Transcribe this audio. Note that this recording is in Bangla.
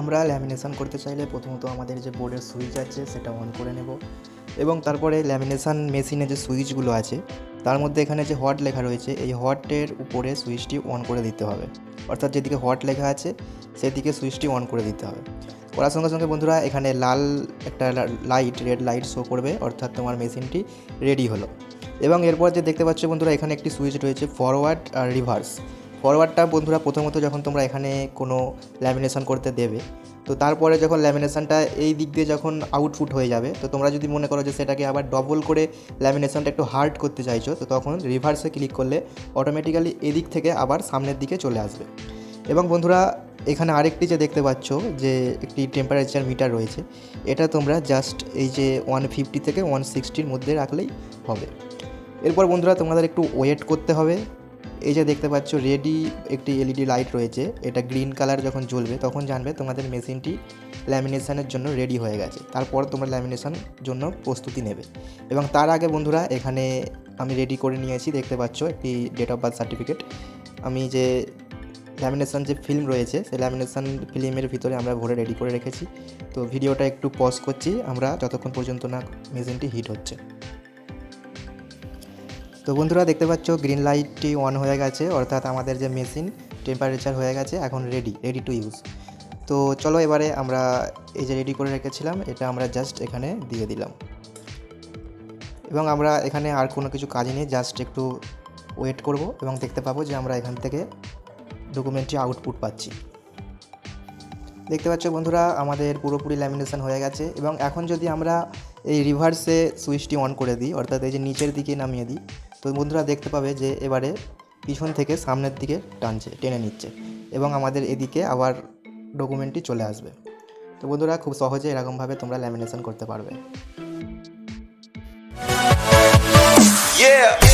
আমরা ল্যামিনেশন করতে চাইলে প্রথমত আমাদের যে বোর্ডের সুইচ আছে, সেটা অন করে নেব। এবং তারপরে ল্যামিনেশন মেশিনে যে সুইচগুলো আছে, তার মধ্যে এখানে যে হট লেখা রয়েছে, এই হটের উপরে সুইচটি অন করে দিতে হবে। অর্থাৎ যেদিকে হট লেখা আছে, সেদিকে সুইচটি অন করে দিতে হবে। করার সঙ্গে সঙ্গে বন্ধুরা, এখানে লাল একটা লাইট রেড লাইট শো করবে, অর্থাৎ তোমার মেশিনটি রেডি হলো। এবং এরপর যে দেখতে পাচ্ছ বন্ধুরা, এখানে একটি সুইচ রয়েছে ফরওয়ার্ড আর রিভার্স ফরওয়ার্ডটা বন্ধুরা প্রথমত যখন তোমরা এখানে কোনো ল্যামিনেশন করতে দেবে, তো তারপরে যখন ল্যামিনেশনটা এই দিক দিয়ে যখন আউটপুট হয়ে যাবে, তো তোমরা যদি মনে করো যে সেটাকে আবার ডবল করে ল্যামিনেশনটা একটু হার্ড করতে চাইছো, তো তখন রিভার্সে ক্লিক করলে অটোমেটিক্যালি এদিক থেকে আবার সামনের দিকে চলে আসবে। এবং বন্ধুরা, এখানে আরেকটি যে দেখতে পাচ্ছ যে একটি টেম্পারেচার মিটার রয়েছে, এটা তোমরা জাস্ট এই যে ওয়ান ফিফটি থেকে ওয়ান সিক্সটির মধ্যে রাখলেই হবে। এরপর বন্ধুরা, তোমাদের একটু ওয়েট করতে হবে। এই যে দেখতে পাচ্ছ রেডি একটি এলইডি লাইট রয়েছে। এটা গ্রিন কালার যখন জ্বলবে, তখন জানবে তোমাদের মেশিনটি ল্যামিনেশনের জন্য রেডি হয়ে গেছে। তারপর তোমরা ল্যামিনেশন জন্য প্রস্তুতি নেবে। এবং তার আগে বন্ধুরা, এখানে আমি রেডি করে নিয়েছি, দেখতে পাচ্ছ একটি ডেট অফ বার্থ সার্টিফিকেট আমি যে ল্যামিনেশন যে ফিল্ম রয়েছে, সেই ল্যামিনেশন ফিল্মের ভিতরে আমরা ভরে রেডি করে রেখেছি। তো ভিডিওটা একটু পজ করছি, আমরা যতক্ষণ পর্যন্ত না মেশিনটি হিট হচ্ছে। তো বন্ধুরা দেখতে পাচ্ছ গ্রিন লাইটটি অন হয়ে গেছে, অর্থাৎ আমাদের যে মেশিন টেম্পারেচার হয়ে গেছে, এখন রেডি রেডি টু ইউজ তো চলো এবারে আমরা এই যে রেডি করে রেখেছিলাম, এটা আমরা জাস্ট এখানে দিয়ে দিলাম। এবং আমরা এখানে আর কোনো কিছু কাজ নেই জাস্ট একটু ওয়েট করব এবং দেখতে পাবো যে আমরা এখান থেকে ডকুমেন্টটি আউটপুট পাচ্ছি। দেখতে পাচ্ছ বন্ধুরা, আমাদের পুরোপুরি ল্যামিনেশন হয়ে গেছে এবং এখন যদি আমরা এই রিভার্সে সুইচটি অন করে দিই, অর্থাৎ এই যে নিচের দিকে নামিয়ে দিই, তো বন্ধুরা দেখতে পাবে যে এবারে পিছন থেকে সামনের দিকে টানছে, টেনে নিচ্ছে এবং আমাদের এদিকে আবার ডকুমেন্টটি চলে আসবে তো বন্ধুরা, খুব সহজে এরকমভাবে তোমরা ল্যামিনেশন করতে পারবে Yeah.